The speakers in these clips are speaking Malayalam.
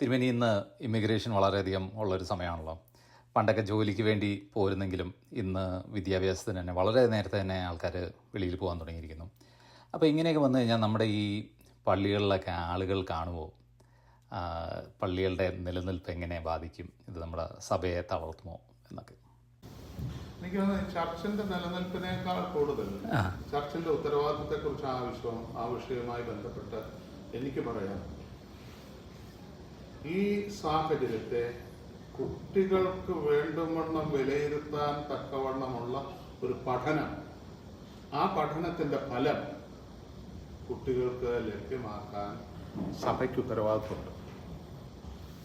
തിരുമേനി ഇന്ന് ഇമിഗ്രേഷൻ വളരെയധികം ഉള്ളൊരു സമയമാണല്ലോ. പണ്ടൊക്കെ ജോലിക്ക് വേണ്ടി പോരുന്നെങ്കിലും ഇന്ന് വിദ്യാഭ്യാസത്തിന് തന്നെ വളരെ നേരത്തെ തന്നെ ആൾക്കാർ വെളിയിൽ പോകാൻ തുടങ്ങിയിരിക്കുന്നു. അപ്പോൾ ഇങ്ങനെയൊക്കെ വന്നു കഴിഞ്ഞാൽ നമ്മുടെ ഈ പള്ളികളിലൊക്കെ ആളുകൾ കാണുമോ പള്ളികളുടെ നിലനിൽപ്പ് എങ്ങനെ ബാധിക്കും? ഇത് നമ്മുടെ സഭയെ തളർത്തുമോ എന്നൊക്കെ. എനിക്ക് തോന്നുന്നു ചർച്ചിന്റെ നിലനിൽപ്പിനേക്കാൾ കൂടുതൽ. ചർച്ചിന്റെ ഉത്തരവാദിത്തത്തെക്കുറിച്ച് ആ വിഷയം ആ വിഷയവുമായി ബന്ധപ്പെട്ട് എനിക്ക് പറയാം ഈ സാഹചര്യത്തെ കുട്ടികൾക്ക് വേണ്ടുവണ്ണം വിലയിരുത്താൻ തക്കവണ്ണമുള്ള ഒരു പഠനം. ആ പഠനത്തിന്റെ ഫലം കുട്ടികൾക്ക് ലഭ്യമാക്കാൻ സഭയ്ക്ക് ഉത്തരവാദിത്വമുണ്ട്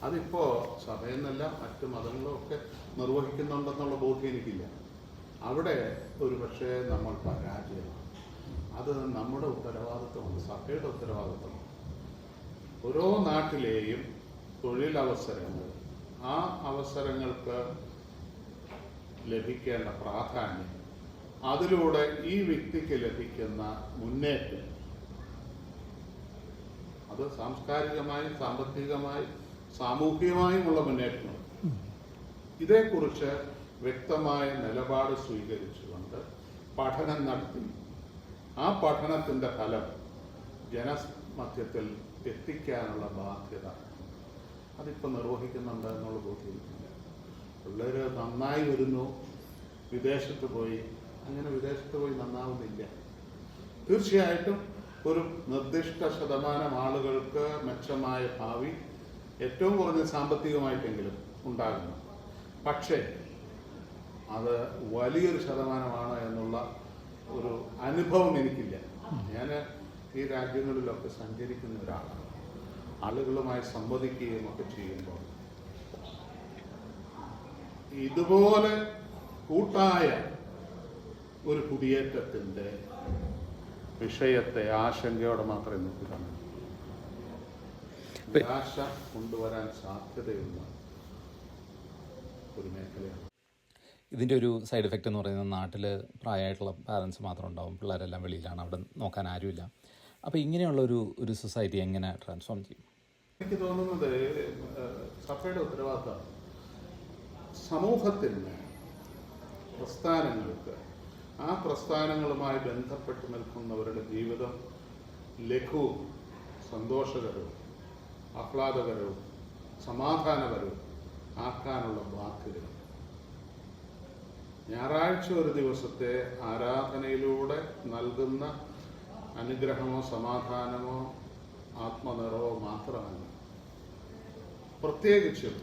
അതിപ്പോ സഭയെന്നല്ല മറ്റു മതങ്ങളും ഒക്കെ നിർവഹിക്കുന്നുണ്ടെന്നുള്ള ബോധ്യം എനിക്കില്ല. അവിടെ ഒരു പക്ഷേ നമ്മൾ പരാജയമാണ്. അത് നമ്മുടെ ഉത്തരവാദിത്വമാണ് സഭയുടെ ഉത്തരവാദിത്വമാണ് ഓരോ നാട്ടിലെയും തൊഴിലവസരങ്ങൾ. ആ അവസരങ്ങൾക്ക് ലഭിക്കേണ്ട പ്രാധാന്യം അതിലൂടെ ഈ വ്യക്തിക്ക് ലഭിക്കുന്ന മുന്നേറ്റം. അത് സാംസ്കാരികമായും സാമ്പത്തികമായും സാമൂഹികമായുമുള്ള മുന്നേറ്റങ്ങൾ ഇതേക്കുറിച്ച് വ്യക്തമായ നിലപാട് സ്വീകരിച്ചുകൊണ്ട് പഠനം നടത്തി. ആ പഠനത്തിന്റെ ഫലം ജനമധ്യത്തിൽ എത്തിക്കാനുള്ള ബാധ്യത അതിപ്പോൾ നിർവഹിക്കുന്നുണ്ട് എന്നുള്ള ബോധ്യമില്ല പിള്ളേർ നന്നായി വരുന്നു വിദേശത്ത് പോയി. അങ്ങനെ വിദേശത്ത് പോയി നന്നാവുന്നില്ല. തീർച്ചയായിട്ടും ഒരു നിർദ്ദിഷ്ട ശതമാനം ആളുകൾക്ക് മെച്ചമായ ഭാവി ഏറ്റവും കുറഞ്ഞ സാമ്പത്തികമായിട്ടെങ്കിലും ഉണ്ടാകുന്നു. പക്ഷേ അത് വലിയൊരു ശതമാനമാണ് എന്നുള്ള ഒരു അനുഭവം എനിക്കില്ല. ഞാൻ ഈ രാജ്യങ്ങളിലൊക്കെ സഞ്ചരിക്കുന്ന ഒരാളാണ്. ആളുകളുമായി സംവദിക്കുകയും ഒക്കെ ചെയ്യുമ്പോൾ ഇതുപോലെ കൂട്ടായ ഒരു കുടിയേറ്റത്തിന്റെ വിഷയത്തെ ആശങ്കയോടെ മാത്രമേ നോക്കി കാണൂ നിരാശ കൊണ്ടുവരാൻ സാധ്യതയുള്ള ഒരു മേഖലയാണ്. ഇതിന്റെ ഒരു സൈഡ് എഫക്റ്റ് എന്ന് പറയുന്നത് നാട്ടിൽ പ്രായമായിട്ടുള്ള പാരൻസ് മാത്രം ഉണ്ടാവും പിള്ളേരെല്ലാം വെളിയിലാണ് അവിടെ നോക്കാൻ ആരുമില്ല. അപ്പോൾ ഇങ്ങനെയുള്ള ഒരു ഒരു സൊസൈറ്റി എങ്ങനെ ട്രാൻസ്ഫോം ചെയ്യും? എനിക്ക് തോന്നുന്നത് സഭയുടെ ഉത്തരവാദിത്തം സമൂഹത്തിന് പ്രസ്ഥാനങ്ങൾക്ക് ആ പ്രസ്ഥാനങ്ങളുമായി ബന്ധപ്പെട്ട് നിൽക്കുന്നവരുടെ ജീവിതം ലഘുവും സന്തോഷകരവും ആഹ്ലാദകരവും സമാധാനപരവും ആക്കാനുള്ള വാക്കുകൾ. ഞായറാഴ്ച ഒരു ദിവസത്തെ ആരാധനയിലൂടെ നൽകുന്ന അനുഗ്രഹമോ സമാധാനമോ ആത്മനിറവോ മാത്രമല്ല. പ്രത്യേകിച്ചും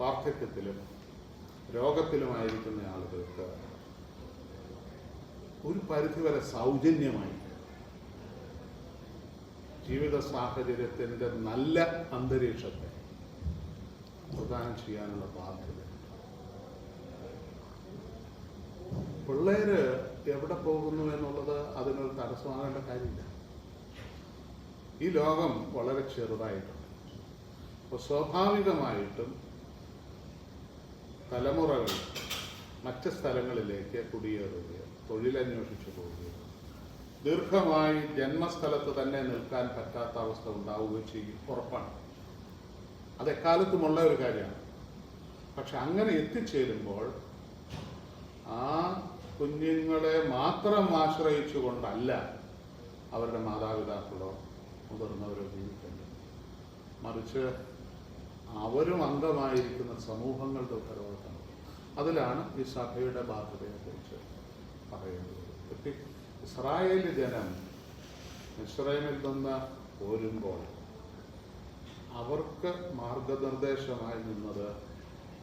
വാർദ്ധക്യത്തിലും രോഗത്തിലുമായിരിക്കുന്ന ആളുകൾക്ക് ഒരു പരിധിവരെ സൗജന്യമായി ജീവിത സാഹചര്യത്തിന്റെ നല്ല അന്തരീക്ഷത്തെ പ്രദാനം ചെയ്യാനുള്ള ബാധ്യത. പിള്ളേര് എവിടെ പോകുന്നു എന്നുള്ളത് അതിനൊരു തടസ്സമാകേണ്ട കാര്യമില്ല. ഈ ലോകം വളരെ ചെറുതായിട്ടുണ്ട്. അപ്പോൾ സ്വാഭാവികമായിട്ടും തലമുറകൾ മറ്റ് സ്ഥലങ്ങളിലേക്ക് കുടിയേറുകയോ തൊഴിലന്വേഷിച്ചു പോവുകയോ ദീർഘമായി ജന്മസ്ഥലത്ത് തന്നെ നിൽക്കാൻ പറ്റാത്ത അവസ്ഥ ഉണ്ടാവുകയും ചെയ്യും ഉറപ്പാണ്. അത് എക്കാലത്തുമുള്ള ഒരു കാര്യമാണ്. പക്ഷെ അങ്ങനെ എത്തിച്ചേരുമ്പോൾ ആ കുഞ്ഞുങ്ങളെ മാത്രം ആശ്രയിച്ചുകൊണ്ടല്ല അവരുടെ മാതാപിതാക്കളോ മുതിർന്നവരോ ജീവിക്കേണ്ടത് മറിച്ച് അവരും അംഗമായിരിക്കുന്ന സമൂഹങ്ങളുടെ ഉത്തരവാദിത്തമാണ്. അതിലാണ് ഈ സഭയുടെ ബാധ്യതയെക്കുറിച്ച് പറയുന്നത്. ഇസ്രായേൽ ജനം ഇസ്രായേലിൽ നിന്ന് പോരുമ്പോൾ അവർക്ക് മാർഗനിർദ്ദേശമായി നിന്നത്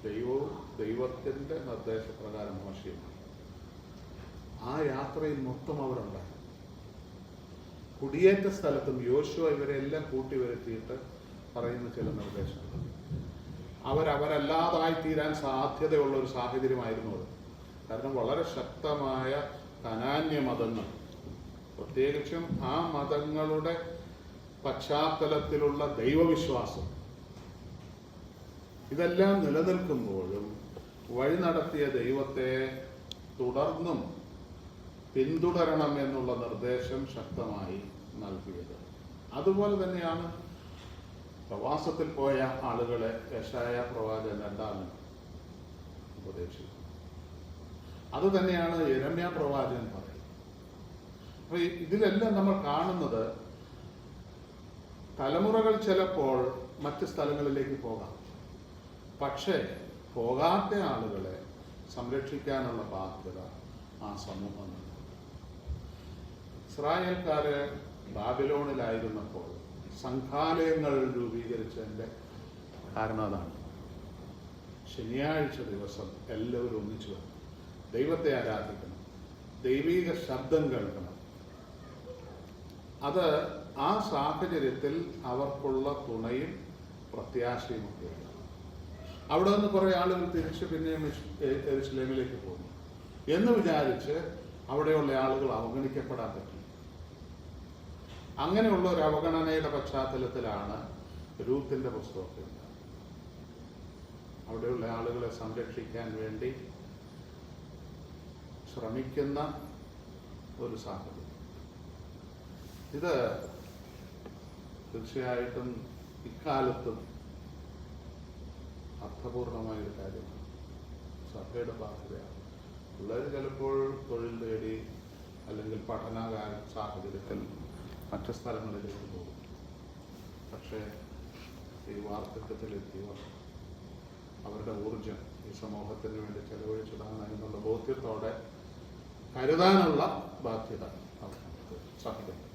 ദൈവവും ദൈവത്തിന്റെ നിർദ്ദേശപ്രകാരം മോശമാണ്. ആ യാത്രയിൽ മൊത്തം അവരുണ്ടായി കുടിയേറ്റ സ്ഥലത്തും യോശുവ ഇവരെല്ലാം കൂട്ടി വരുത്തിയിട്ട് പറയുന്ന ചില നിർദ്ദേശങ്ങൾ. അവരവരല്ലാതായി തീരാൻ സാധ്യതയുള്ള ഒരു സാഹചര്യമായിരുന്നു അത്. കാരണം വളരെ ശക്തമായ കനാന്യ മതങ്ങൾ. പ്രത്യേകിച്ചും ആ മതങ്ങളുടെ പശ്ചാത്തലത്തിലുള്ള ദൈവവിശ്വാസം. ഇതെല്ലാം നിലനിൽക്കുമ്പോഴും വഴി നടത്തിയ ദൈവത്തെ തുടർന്നും പിന്തുടരണം എന്നുള്ള നിർദ്ദേശം ശക്തമായി നൽകിയത്. അതുപോലെ തന്നെയാണ് പ്രവാസത്തിൽ പോയ ആളുകളെ യശായ പ്രവാചകൻ രണ്ടാമൻ ഉപദേശിക്കുന്നത്? അത് തന്നെയാണ് യരമ്യ പറയുന്നത്. അപ്പൊ ഇതിലെല്ലാം നമ്മൾ കാണുന്നത് തലമുറകൾ ചിലപ്പോൾ മറ്റ് സ്ഥലങ്ങളിലേക്ക് പോകാം. പക്ഷേ പോകാത്ത ആളുകളെ സംരക്ഷിക്കാനുള്ള ബാധ്യത ആ സമൂഹമാണ് ഇസ്രായേൽക്കാര് ബാബിലോണിലായിരുന്നപ്പോൾ സംഘാലയങ്ങൾ രൂപീകരിച്ചതിന്റെ കാരണം അതാണ്. ശനിയാഴ്ച ദിവസം എല്ലാവരും ഒന്നിച്ചു വരണം. ദൈവത്തെ ആരാധിക്കണം. ദൈവീക ശബ്ദം കേൾക്കണം. അത് ആ സാഹചര്യത്തിൽ അവർക്കുള്ള തുണയും പ്രത്യാശയും ഒക്കെ അവിടെ നിന്ന് കുറെ ആളുകൾ തിരിച്ച് പിന്നെയും ഇസ്ലേമിലേക്ക് പോകുന്നു. എന്ന് വിചാരിച്ച് അവിടെയുള്ള ആളുകൾ അവഗണിക്കപ്പെടാൻ പറ്റും അങ്ങനെയുള്ള ഒരു അവഗണനയുടെ പശ്ചാത്തലത്തിലാണ് രൂത്തിന്റെ ഉണ്ടാകുന്നത്. അവിടെയുള്ള ആളുകളെ സംരക്ഷിക്കാൻ വേണ്ടി ശ്രമിക്കുന്ന ഒരു സാഹചര്യം. ഇത് തീർച്ചയായിട്ടും ഇക്കാലത്തും അർത്ഥപൂർണമായ ഒരു കാര്യമാണ്. സഭയുടെ ബാധ്യതയാണ്. പിള്ളേർ ചിലപ്പോൾ തൊഴിൽ തേടി അല്ലെങ്കിൽ പഠനകാല സാഹചര്യത്തിൽ മറ്റു സ്ഥലങ്ങളിലേക്ക് പോകും. പക്ഷേ ഈ വാർദ്ധക്യത്തിലെത്തിയവർ അവരുടെ ഊർജം ഈ സമൂഹത്തിന് വേണ്ടി ചെലവഴിച്ചതാണ് എന്നുള്ള ബോധ്യത്തോടെ കരുതാനുള്ള ബാധ്യത അവർക്ക് സഭയ്ക്കുണ്ട്